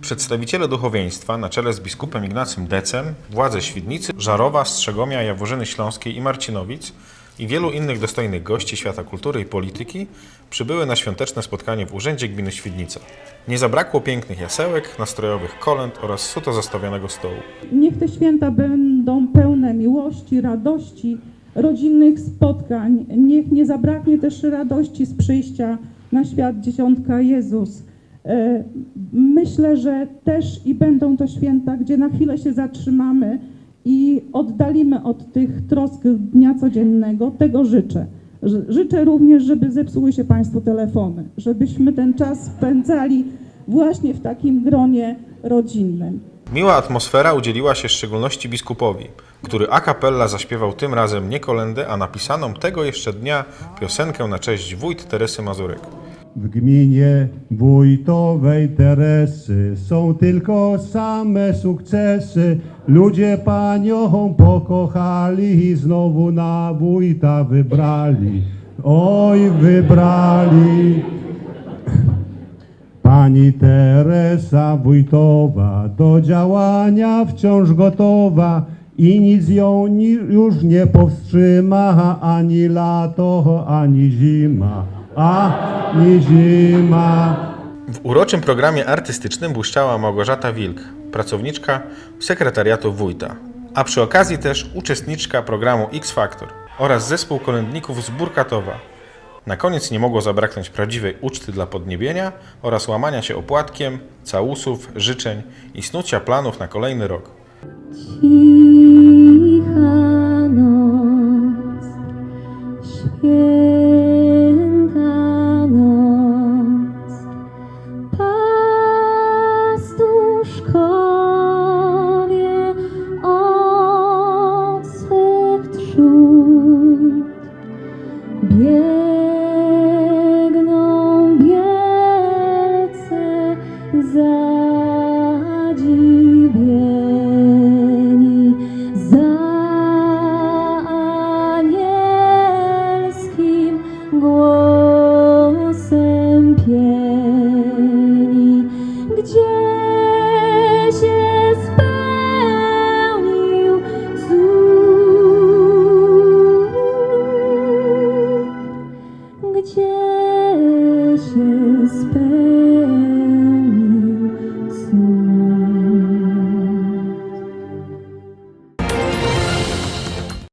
Przedstawiciele duchowieństwa na czele z biskupem Ignacym Decem, władze Świdnicy, Żarowa, Strzegomia, Jaworzyny Śląskiej i Marcinowic i wielu innych dostojnych gości świata kultury i polityki przybyły na świąteczne spotkanie w Urzędzie Gminy Świdnica. Nie zabrakło pięknych jasełek, nastrojowych kolęd oraz suto zastawionego stołu. Niech te święta będą pełne miłości, radości, rodzinnych spotkań. Niech nie zabraknie też radości z przyjścia na świat dziesiątka Jezus. E, Myślę, że też i będą to święta, gdzie na chwilę się zatrzymamy i oddalimy od tych trosk dnia codziennego. Tego życzę. Życzę również, żeby zepsuły się Państwu telefony, żebyśmy ten czas spędzali właśnie w takim gronie rodzinnym. Miła atmosfera udzieliła się w szczególności biskupowi, który a cappella zaśpiewał tym razem nie kolendę, a napisaną tego jeszcze dnia piosenkę na cześć wójt Teresy Mazurek. W gminie wójtowej Teresy są tylko same sukcesy. Ludzie panią pokochali i znowu na wójta wybrali. Oj, wybrali. Pani Teresa Wójtowa do działania wciąż gotowa i nic ją już nie powstrzyma, ani lato, ani zima, ani zima. W uroczym programie artystycznym błyszczała Małgorzata Wilk, pracowniczka sekretariatu wójta, a przy okazji też uczestniczka programu X Factor oraz zespół kolędników z Burkatowa. Na koniec nie mogło zabraknąć prawdziwej uczty dla podniebienia oraz łamania się opłatkiem, całusów, życzeń i snucia planów na kolejny rok. biegną wielce zadziwieni za anielskim głosem pieni. Gdzie precious. Babe.